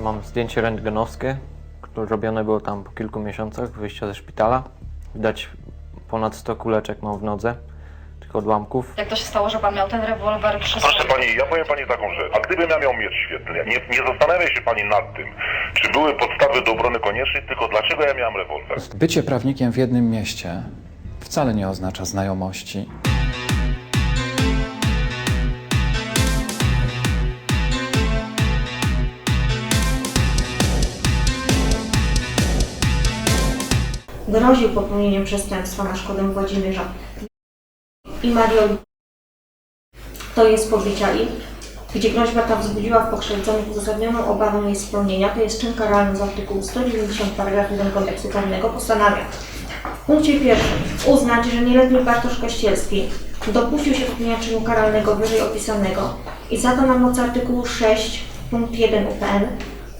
mam zdjęcie rentgenowskie, które robione było tam po kilku miesiącach wyjścia ze szpitala. Widać ponad 100 kuleczek mam w nodze, tych odłamków. Jak to się stało, że pan miał ten rewolwer przy Proszę sobie? pani, ja powiem pani taką rzecz. A gdybym ja miał miecz świetlny, nie, nie zastanawia się pani nad tym, czy były podstawy do obrony koniecznej, tylko dlaczego ja miałem rewolwer. Bycie prawnikiem w jednym mieście wcale nie oznacza znajomości. Groził popełnieniem przestępstwa na szkodę Włodzimierza i Marioli. To jest pobicia ich, gdzie groźba ta wzbudziła w pokrzywdzonych uzasadnioną obawę jej spełnienia, to jest czyn karalny z artykułu 190 paragraf 1 kodeksu karnego postanawia w punkcie pierwszym uznać, że nieletni Bartosz Kościelski dopuścił się popełnienia czynu karalnego wyżej opisanego i za to na mocy artykułu 6 punkt 1 UPN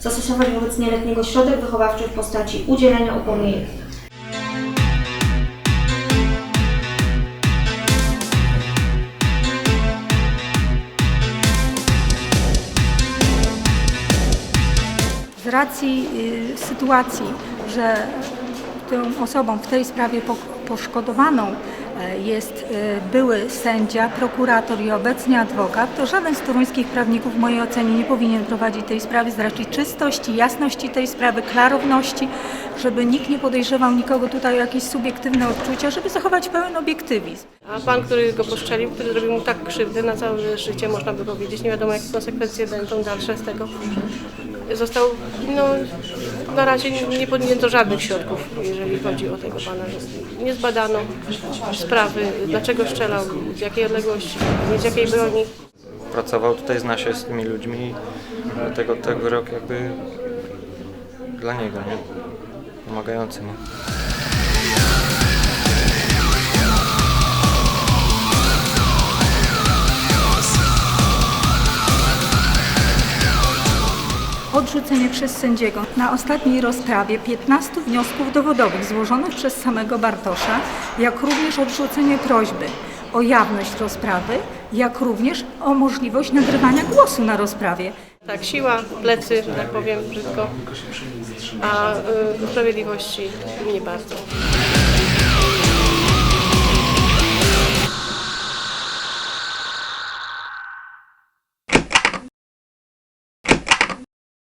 zastosować wobec nieletniego środek wychowawczy w postaci udzielenia upomnienia racji y, sytuacji, że tą osobą w tej sprawie po, poszkodowaną jest y, były sędzia, prokurator i obecnie adwokat, to żaden z toruńskich prawników w mojej ocenie nie powinien prowadzić tej sprawy z racji czystości, jasności tej sprawy, klarowności, żeby nikt nie podejrzewał nikogo tutaj o jakieś subiektywne odczucia, żeby zachować pełen obiektywizm. A pan, który go postrzelił, który zrobił mu tak krzywdę na całe życie, można by powiedzieć, nie wiadomo jakie konsekwencje będą dalsze z tego, został, no na razie nie- podjęto żadnych środków, jeżeli chodzi o tego pana. Nie zbadano sprawy, dlaczego strzelał, z jakiej odległości, z jakiej broni. Pracował tutaj, zna się z tymi ludźmi, dlatego ten wyrok jakby dla niego, nie? Pomagający mu. Odrzucenie przez sędziego na ostatniej rozprawie 15 wniosków dowodowych złożonych przez samego Bartosza, jak również odrzucenie prośby o jawność rozprawy, jak również o możliwość nagrywania głosu na rozprawie. Tak, siła, plecy, tak powiem brzydko, a y, sprawiedliwości nie bardzo.